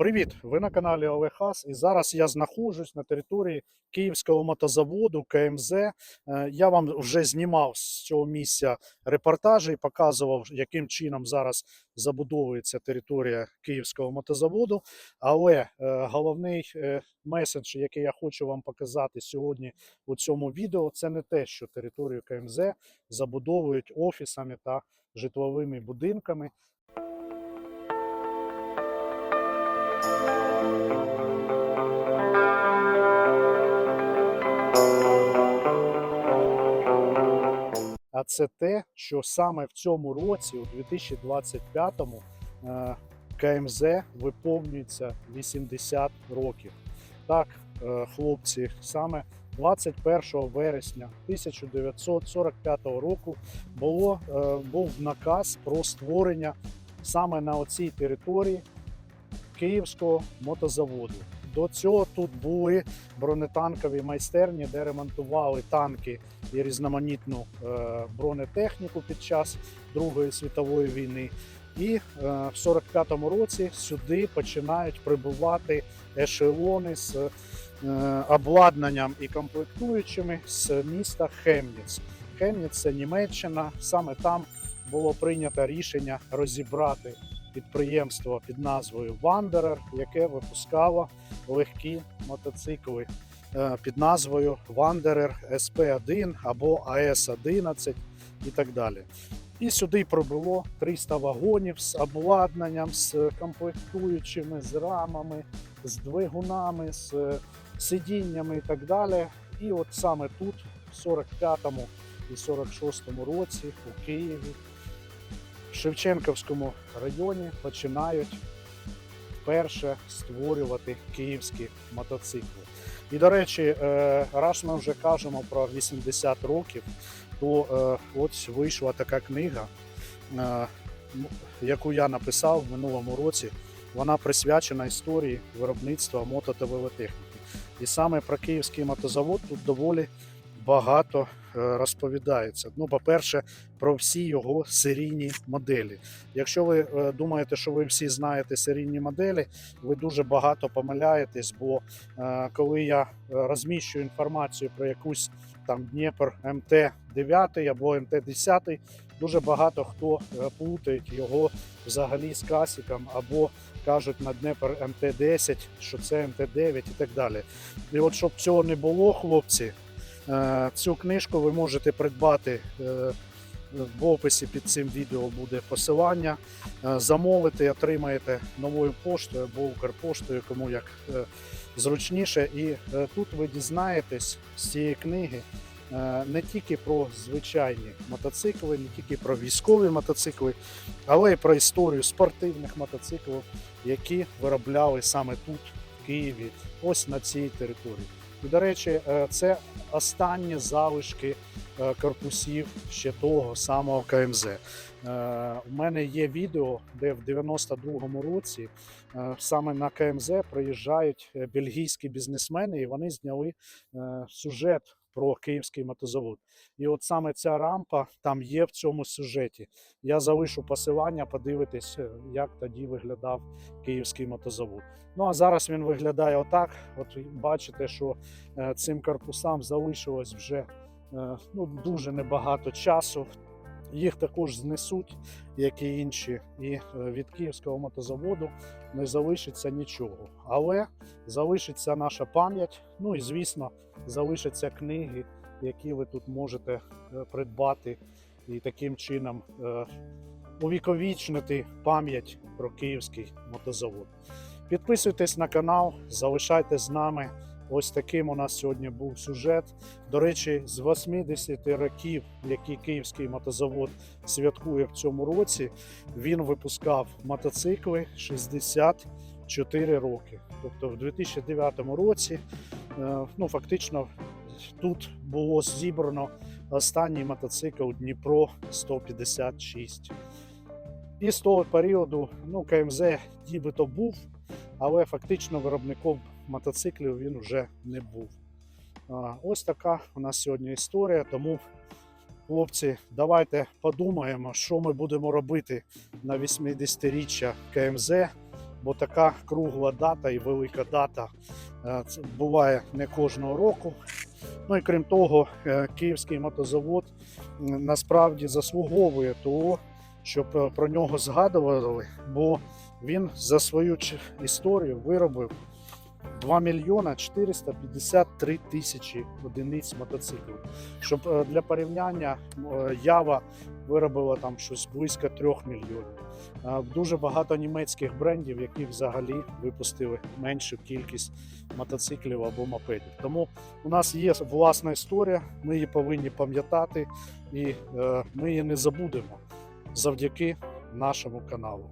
Привіт! Ви на каналі Олег Хас. І зараз я знаходжусь на території Київського мотозаводу КМЗ. Е, Я вам вже знімав з цього місця репортажі і показував, яким чином зараз забудовується територія Київського мотозаводу. Але е, головний е, меседж, який я хочу вам показати сьогодні у цьому відео, це не те, що територію КМЗ забудовують офісами та житловими будинками. Це те, що саме в цьому році, у 2025-му, е, КМЗ виповнюється 80 років. Так, е, хлопці, саме 21 вересня 1945 року було, е, був наказ про створення саме на оцій території Київського мотозаводу. До цього тут були бронетанкові майстерні, де ремонтували танки і різноманітну е, бронетехніку під час Другої світової війни. І е, в 45-му році сюди починають прибувати ешелони з е, обладнанням і комплектуючими з міста Хемніц. Хемніц це Німеччина. Саме там було прийнято рішення розібрати підприємство під назвою Wanderer, яке випускало легкі мотоцикли е, під назвою Wanderer SP1 або AS11 і так далі. І сюди прибуло 300 вагонів з обладнанням, з комплектуючими, з рамами, з двигунами, з е, сидіннями і так далі. І от саме тут, в 45-му і 46-му році, у Києві, в Шевченківському районі починають вперше створювати київські мотоцикли. І до речі, е, раз ми вже кажемо про 80 років, то е, ось вийшла така книга, е, яку я написав в минулому році. Вона присвячена історії виробництва мото та велотехніки. І саме про київський мотозавод тут доволі багато е, розповідається. Ну, по-перше, про всі його серійні моделі. Якщо ви е, думаєте, що ви всі знаєте серійні моделі, ви дуже багато помиляєтесь, бо е, коли я розміщую інформацію про якусь там Дніпр МТ-9 або МТ-10, дуже багато хто плутають його взагалі з касіком або кажуть на Дніпр МТ-10, що це МТ-9 і так далі. І от щоб цього не було, хлопці, цю книжку ви можете придбати. е, В описі під цим відео буде посилання. Е, Замовити, отримаєте новою поштою або Укрпоштою, кому як е, зручніше. І е, тут ви дізнаєтесь з цієї книги е, не тільки про звичайні мотоцикли, не тільки про військові мотоцикли, але й про історію спортивних мотоциклів, які виробляли саме тут, в Києві, ось на цій території. І, до речі, е, це останні залишки е, корпусів ще того самого КМЗ. Е, У мене є відео, де в 92-му році саме на КМЗ приїжджають бельгійські бізнесмени, і вони зняли сюжет про київський мотозавод. І от саме ця рампа там є в цьому сюжеті. Я залишу посилання, подивитись, е, як тоді виглядав київський мотозавод. Ну а зараз він виглядає отак. От бачите, що е, цим корпусам залишилось вже е, ну, дуже небагато часу. Їх також знесуть, як і інші, і е, від київського мотозаводу не залишиться нічого. Але залишиться наша пам'ять. Ну і звісно, залишаться книги, які ви тут можете е, придбати і таким чином е, увіковічнити пам'ять про київський мотозавод. Підписуйтесь на канал, залишайтесь з нами. Ось таким у нас сьогодні був сюжет. До речі, з 80 років, які київський мотозавод святкує в цьому році, він випускав мотоцикли 64 роки. Тобто в 2009 році, е, ну фактично, тут було зібрано останній мотоцикл Дніпро 156. І з того періоду ну, КМЗ нібито був, але фактично виробником мотоциклів він вже не був. Ось така у нас сьогодні історія. Тому, хлопці, давайте подумаємо, що ми будемо робити на 80-річчя КМЗ. бо така кругла дата і велика дата е, буває не кожного року. Ну і крім того, е, Київський мотозавод насправді заслуговує того, щоб е, про нього згадували, бо він за свою історію виробив 2 мільйона 453 тисячі одиниць мотоциклів. Щоб е, для порівняння е, Ява виробила там щось близько 3 мільйонів. Е, Дуже багато німецьких брендів, які взагалі випустили меншу кількість мотоциклів або мопедів. Тому у нас є власна історія, ми її повинні пам'ятати і ми її не забудемо завдяки нашому каналу.